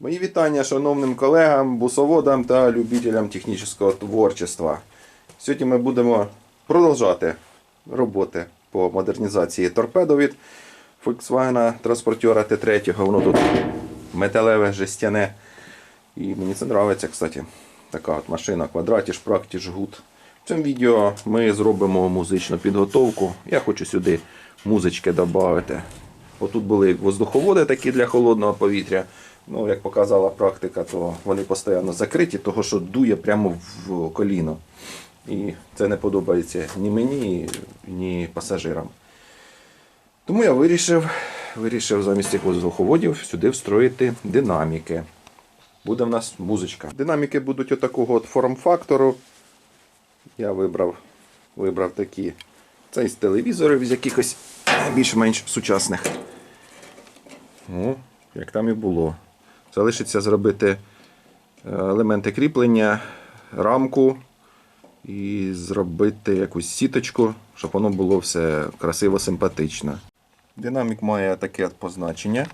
Мої вітання шановним колегам, бусоводам та любителям технічного творчества. Сьогодні ми будемо продовжати роботи по модернізації торпедо від Volkswagen транспортера Т3. Воно тут металеве, жестяне. І мені це подобається, кстати. Така от машина, квадратіш, практіш, гуд. В цьому відео ми зробимо музичну підготовку. Я хочу сюди музички додати. Отут були воздуховоди такі для холодного повітря. Ну, як показала практика, то вони постійно закриті, того що дує прямо в коліно. І це не подобається ні мені, ні пасажирам. Тому я вирішив, вирішив замість цих воздуховодів сюди встроїти динаміки. Буде в нас музичка. Динаміки будуть отакого от форм-фактору. Я вибрав, вибрав такі. Це із телевізорів з якихось більш-менш сучасних. Ну, як там і було. Залишиться зробити е, елементи кріплення, рамку і зробити якусь сіточку, щоб воно було все красиво, симпатично. Динамік має таке позначення.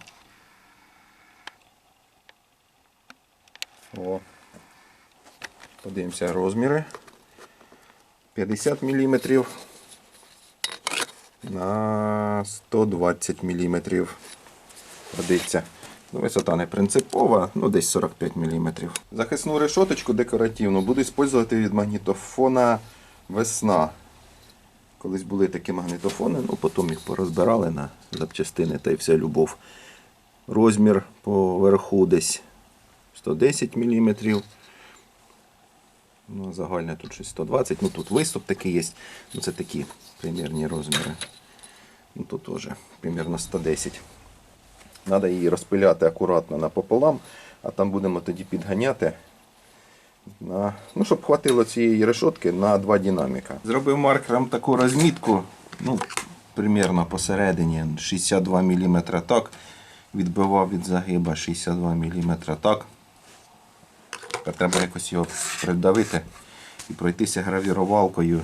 О. Подивимося розміри. 50 мм на 120 мм. Годиться. Ну, Висота не принципова, ну десь 45 мм. Захисну решоточку декоративну буду використовувати від магнітофона весна. Колись були такі магнітофони, ну потім їх порозбирали на запчастини та й вся любов. Розмір поверху десь 110 мм. Ну, загальне тут щось 120 Ну тут виступ такий є. Ну, це такі примірні розміри. Ну тут теж примірно 110. Треба її розпиляти акуратно напополам, а там будемо тоді підганяти. На, ну, щоб хватило цієї решотки на два динаміка. Зробив маркером таку розмітку, ну, примірно посередині 62 мм так. Відбивав від загиба 62 мм так. Треба якось його придавити і пройтися гравірувалкою,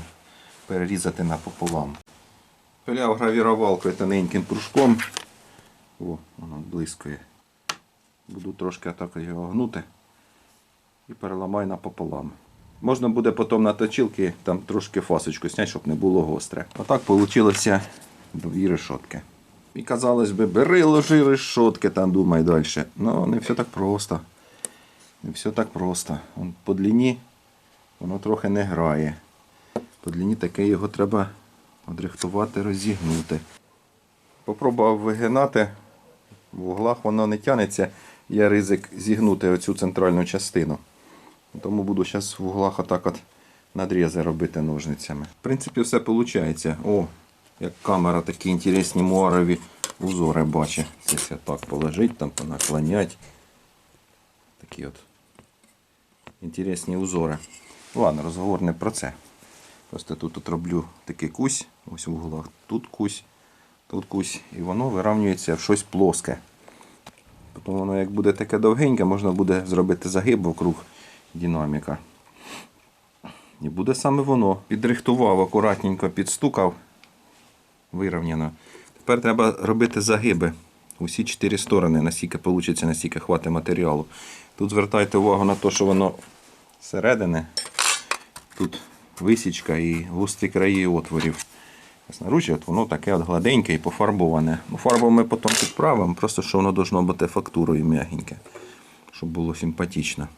перерізати напополам. Пиляв гравірувалкою тоненьким пружком. О, воно блискує. Буду трошки атаку його гнути і переламаю напополам. Можна буде потім на точилки там трошки фасочку зняти, щоб не було гостре. Отак вийшло дві решотки. І казалось би, бери, ложи решотки, там думай далі. Ну, не все так просто. Не все так просто. Вон по длині воно трохи не грає. По длині таке його треба одрихтувати, розігнути. Попробував вигинати. В углах воно не тянеться. Є ризик зігнути оцю центральну частину. Тому буду зараз в углах отак от надрізи робити ножницями. В принципі, все виходить. О, як камера такі інтересні муарові узори бачить. Це так положить, там понаклонять. Такі от інтересні узори. Ладно, розговор не про це. Просто тут от роблю такий кусь, ось в углах, тут кусь, тут кусь, і воно вирівнюється в щось плоске. Потім воно як буде таке довгеньке, можна буде зробити загиб вокруг динаміка. І буде саме воно. Підрихтував, акуратненько підстукав, вирівняно. Тепер треба робити загиби. Усі чотири сторони, наскільки вийде, наскільки хватить матеріалу. Тут звертайте увагу на те, що воно зсередини. Тут висічка і густі краї отворів. Снаружі от воно таке от гладеньке і пофарбоване. Ну, фарбу ми потім підправимо, просто що воно должно бути фактурою м'ягеньке, щоб було симпатично.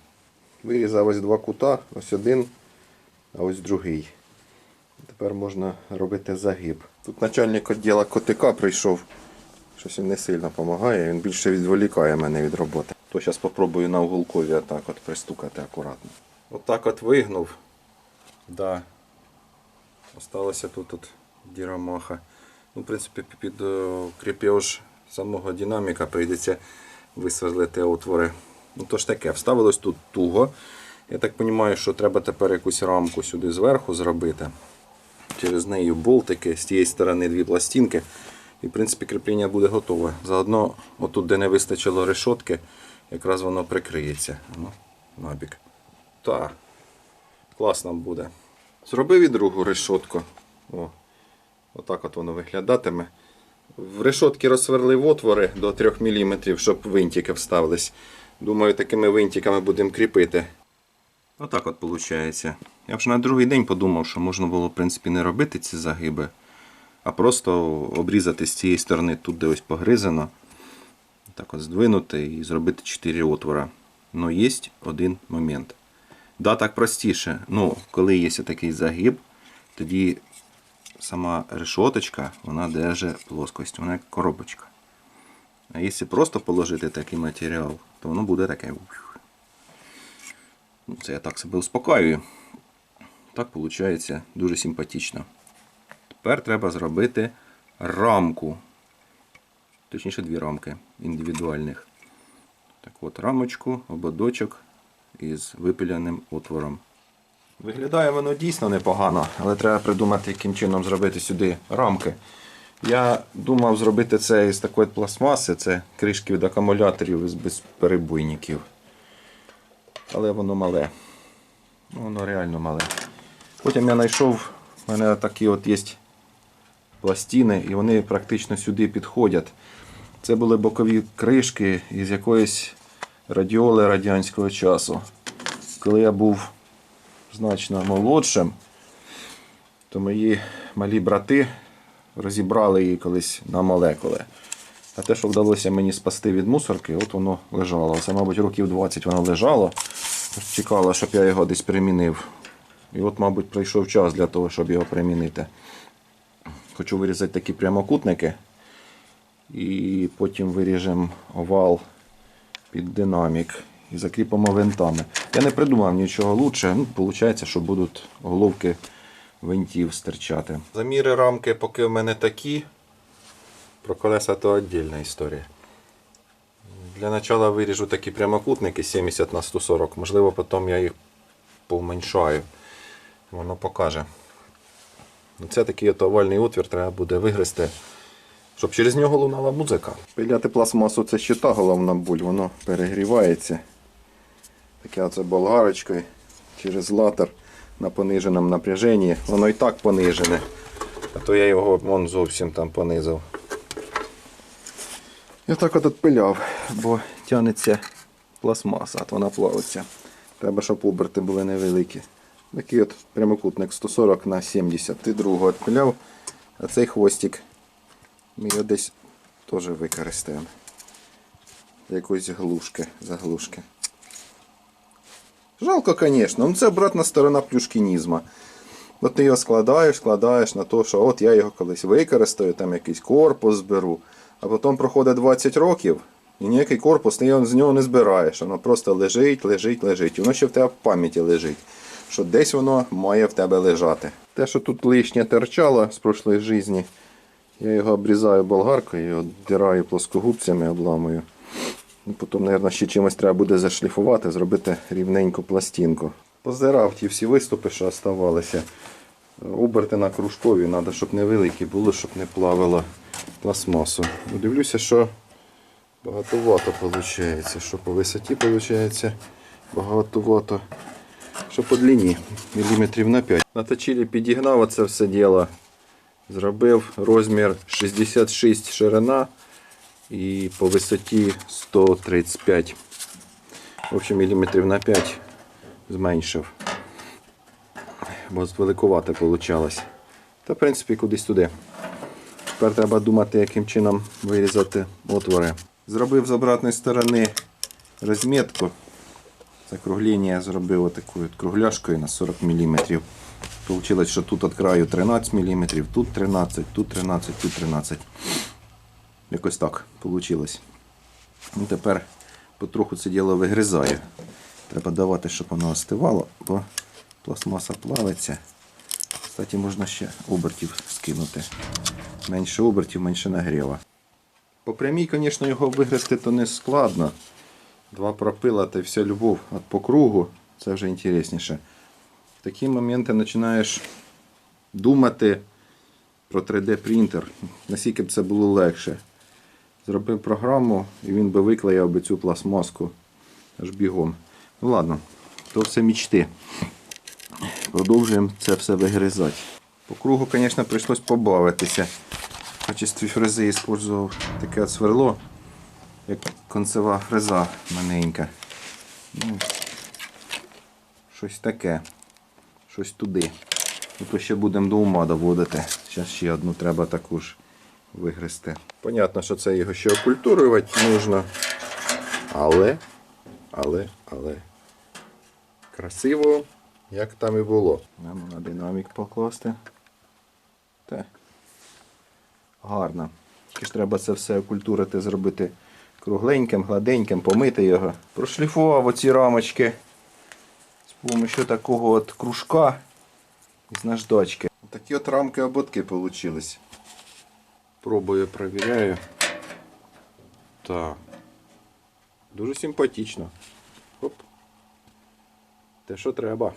Вирізав ось два кута, ось один, а ось другий. Тепер можна робити загиб. Тут начальник відділу котика прийшов. Щось він не сильно допомагає, він більше відволікає мене від роботи. То зараз спробую на уголкові отак от пристукати акуратно. Отак от вигнув. Да. Осталося тут от дірамаха. Ну, в принципі, під е, кріпеж самого динаміка прийдеться висверлити отвори. Ну то ж таке, вставилось тут туго. Я так розумію, що треба тепер якусь рамку сюди зверху зробити. Через неї болтики, з тієї сторони дві пластинки. І в принципі кріплення буде готове. Заодно, отут, де не вистачило решотки, якраз воно прикриється. Ну, набік. Так, класно буде. Зробив і другу решотку. О, отак от воно виглядатиме. В решотки розсверлив отвори до 3 мм, щоб винтики вставились. Думаю, такими винтиками будемо кріпити. Отак от виходить. Я вже на другий день подумав, що можна було, в принципі, не робити ці загиби, а просто обрізати з цієї сторони тут, де ось погризано. Так от здвинути і зробити 4 отвора. Но є один момент. Да, так простіше. Ну, коли є такий загиб, тоді сама решоточка, вона держить плоскость, вона як коробочка. А якщо просто положити такий матеріал, то воно буде таке. Ну, Це я так себе успокаюю. Так виходить дуже симпатично. Тепер треба зробити рамку. Точніше, дві рамки індивідуальних. Так от, рамочку, ободочок із випіляним отвором. Виглядає воно дійсно непогано, але треба придумати, яким чином зробити сюди рамки. Я думав зробити це із такої пластмаси, це кришки від акумуляторів із безперебойників. Але воно мале. Ну, Воно реально мале. Потім я знайшов, в мене такі от є пластини, і вони практично сюди підходять. Це були бокові кришки із якоїсь радіоли радянського часу. Коли я був значно молодшим, то мої малі брати розібрали її колись на молекули. А те, що вдалося мені спасти від мусорки, от воно лежало. Це, мабуть, років 20 воно лежало. Чекало, щоб я його десь примінив. І от, мабуть, прийшов час для того, щоб його примінити. Хочу вирізати такі прямокутники. І потім виріжемо овал під динамік і закріпимо винтами. Я не придумав нічого лучше. Ну, Получається, що будуть головки винтів стирчати. Заміри рамки поки в мене такі. Про колеса то віддільна історія. Для начала виріжу такі прямокутники 70 на 140. Можливо, потім я їх поменшаю. Воно покаже. Це такий от овальний отвір треба буде вигризти, щоб через нього лунала музика. Пиляти пластмасу це ще та головна боль, воно перегрівається. Таке оце болгарочкою через латер на пониженому напряженні. Воно і так понижене. А то я його вон зовсім там понизив. Я так от відпиляв, бо тягнеться пластмаса, от вона плавиться. Треба, щоб оберти були невеликі. Такий от прямокутник 140 на 70. Ти другого відпиляв, а цей хвостик ми його десь теж використаємо. Якоїсь глушки, заглушки. Жалко, звісно, ну це обратна сторона плюшкінізма. От ти його складаєш, складаєш на те, що от я його колись використаю, там якийсь корпус зберу, а потім проходить 20 років, і ніякий корпус ти з нього не збираєш. Воно просто лежить, лежить, лежить. Воно ще в тебе в пам'яті лежить, що десь воно має в тебе лежати. Те, що тут лишнє терчало з прошлої житті, я його обрізаю болгаркою, обдираю плоскогубцями, обламую. Ну, Потім, мабуть, ще чимось треба буде зашліфувати, зробити рівненьку пластинку. Позирав ті всі виступи, що оставалися. Оберти на кружкові, треба, щоб невеликі були, щоб не плавило пластмасу. Ну, Дивлюся, що багатовато виходить. Що по висоті виходить багатовато. Що по длині, міліметрів на 5. На підігнав оце все діло. Зробив розмір 66 ширина і по висоті 135. В общем, міліметрів на 5 зменшив. Бо великувато вийшло. Та, в принципі, кудись туди. Тепер треба думати, яким чином вирізати отвори. Зробив з обратної сторони розмітку. Закруглення я зробив отакою от кругляшкою на 40 мм. Получилось, що тут від краю 13 мм, тут 13, тут 13, тут 13. Якось так вийшло. Ну, тепер потроху це діло вигризаю. Треба давати, щоб воно остивало, бо пластмаса плавиться. Кстати, можна ще обертів скинути. Менше обертів, менше нагріва. По прямій, звісно, його вигризти то не складно. Два пропила та вся любов. От по кругу це вже інтересніше. В такі моменти починаєш думати про 3D принтер, наскільки б це було легше. Зробив програму і він би виклеяв би цю пластмаску аж бігом. Ну ладно, то все мічти. Продовжуємо це все вигризати. По кругу, звісно, прийшлось побавитися. В качестві фрези використовував таке сверло. як концева фреза маленька. Ну, щось таке. Щось туди. Ну, то ще будемо до ума доводити. Зараз ще одну треба таку ж вигризти. Понятно, що це його ще окультурувати нужно. Але, але, але. Красиво, як там і було. Нам на динамік покласти. Те. Гарно. Тільки ж треба це все окультурити, зробити кругленьким, гладеньким, помити його. Прошліфував оці рамочки з допомогою такого от кружка із наждачки. Такі от рамки ободки вийшли. Пробую, перевіряю. Так. Дуже симпатично. Оп. Те, що треба.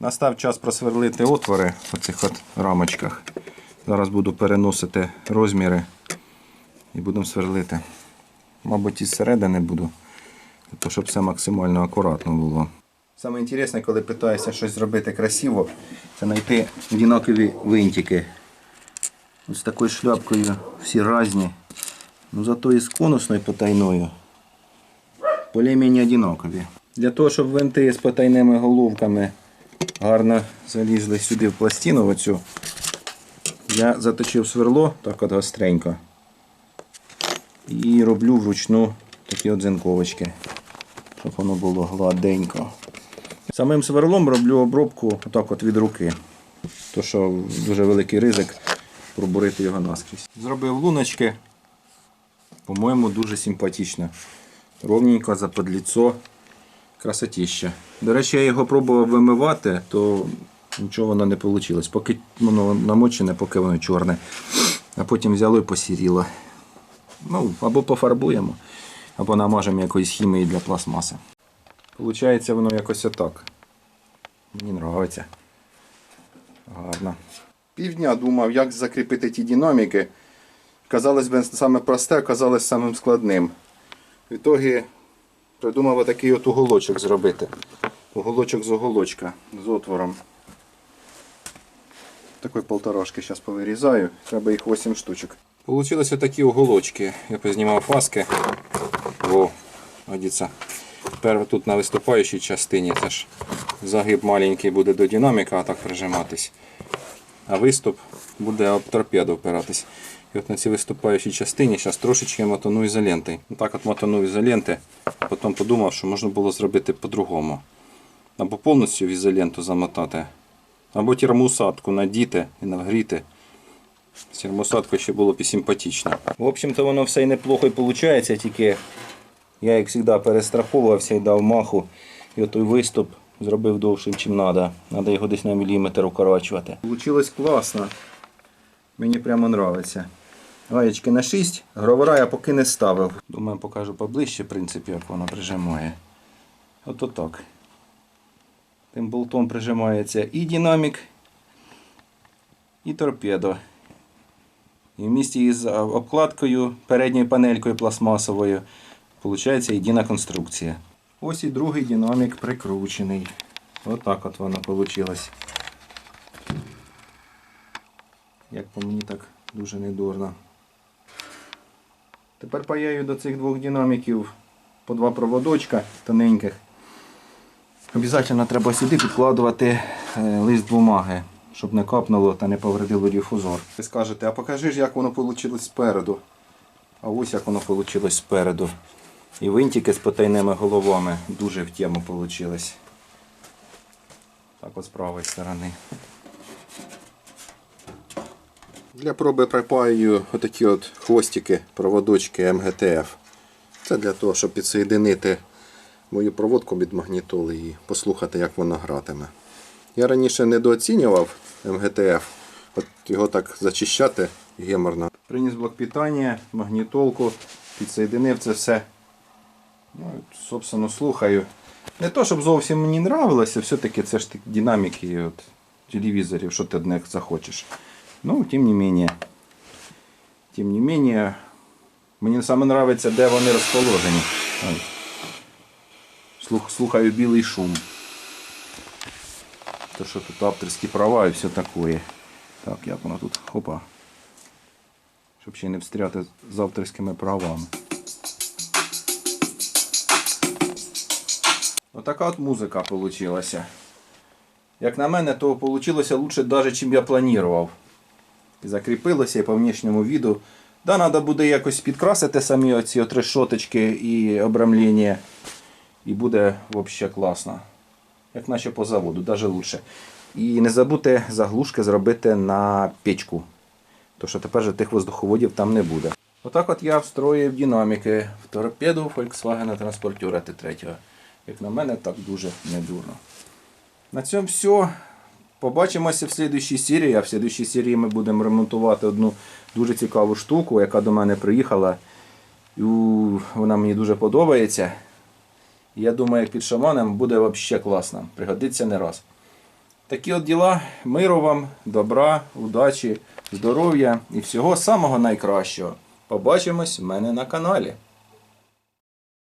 Настав час просверлити отвори в цих рамочках. Зараз буду переносити розміри і будемо сверлити. Мабуть, із середини буду, для щоб все максимально акуратно було. Саме інтересне, коли питаєшся щось зробити красиво, це знайти однакові винтики. Ось з такою шляпкою всі різні. Ну зато і з конусною потайною. Более-менее одинакові. Для того, щоб винти з потайними головками гарно залізли сюди в пластину оцю, я заточив сверло так от гостренько. І роблю вручну такі от зинковочки, щоб воно було гладенько. Самим сверлом роблю обробку отак от від руки. То що дуже великий ризик пробурити його наскрізь. Зробив луночки. По-моєму, дуже симпатично. Ровненько заподліцо. Красотіще. До речі, я його пробував вимивати, то нічого воно не вийшло. Поки воно намочене, поки воно чорне. А потім взяло і посіріло. Ну, або пофарбуємо, або намажемо якоїсь хімії для пластмаси. Получається воно якось отак. Мені подобається. Гарно. Півдня думав, як закріпити ті динаміки. Казалось би, саме просте, а казалось самим складним. В ітогі придумав отакий от уголочок зробити. Уголочок з уголочка, з отвором. Такої полторашки зараз повирізаю. Треба їх 8 штучок. Получилось отакі уголочки. Я познімав фаски. О, годиться. Тепер тут на виступаючій частині теж загиб маленький буде до динаміка, а так прижиматись. А виступ буде об торпеду впиратись. І от на цій виступаючій частині зараз трошечки мотану ізолентою. Так от мотану ізоленти, потім подумав, що можна було зробити по-другому. Або повністю в ізоленту замотати, або термоусадку надіти і нагріти. З термосадкою ще було б і симпатично. В общем-то воно все і неплохо і виходить, тільки я, як завжди, перестраховувався і дав маху. І отой виступ зробив довшим, чим треба. Треба його десь на міліметр укорочувати. Получилось класно. Мені прямо подобається. Гаєчки на 6, гровера я поки не ставив. Думаю, покажу поближче, в принципі, як воно прижимає. Ото так. Тим болтом прижимається і динамік, і торпедо. І в місті із обкладкою, передньою панелькою пластмасовою, виходить єдина конструкція. Ось і другий динамік прикручений. Отак от воно вийшло. Як по мені так дуже недурно. Тепер паяю до цих двох динаміків по два проводочка тоненьких. Обязательно треба сюди підкладувати е, лист бумаги, щоб не капнуло та не повредило дифузор. Ви скажете, а покажи ж, як воно вийшло спереду. А ось як воно вийшло спереду. І винтики з потайними головами дуже в тему вийшло. Так от з правої сторони. Для проби припаюю отакі от хвостики, проводочки МГТФ. Це для того, щоб підсоєдинити мою проводку від магнітоли і послухати, як воно гратиме. Я раніше недооцінював МГТФ, от його так зачищати геморно. Приніс блок питання, магнітолку, підсоєдинив це все. Ну, собственно, слухаю. Не то, щоб зовсім мені нравилося, все-таки це ж динаміки от, телевізорів, що ти од них захочеш. Ну, тим не менее. Тим не менее, мені саме подобається, де вони розположені. Слух, слухаю білий шум. То, що тут авторські права і все таке. Так, як воно тут? Хопа. Щоб ще не встряти з авторськими правами. Отака от музика получилася. Як на мене, то вийшло лучше навіть, чим я планував. І закріпилося і по внешньому віду. Да, треба буде якось підкрасити самі оці решоточки і обрамління. І буде взагалі класно. Як наче по заводу, навіть лучше. І не забудьте заглушки зробити на печку. То що тепер же тих воздуховодів там не буде. Отак от я встроїв динаміки в торпеду Volkswagen транспортера Т3. Як на мене, так дуже недурно. На цьому все. Побачимося в слідуючій серії. А в слідуючій серії ми будемо ремонтувати одну дуже цікаву штуку, яка до мене приїхала. І вона мені дуже подобається. Я думаю, як під шаманом буде взагалі класно. Пригодиться не раз. Такі от діла. Миру вам, добра, удачі, здоров'я і всього самого найкращого. Побачимось в мене на каналі.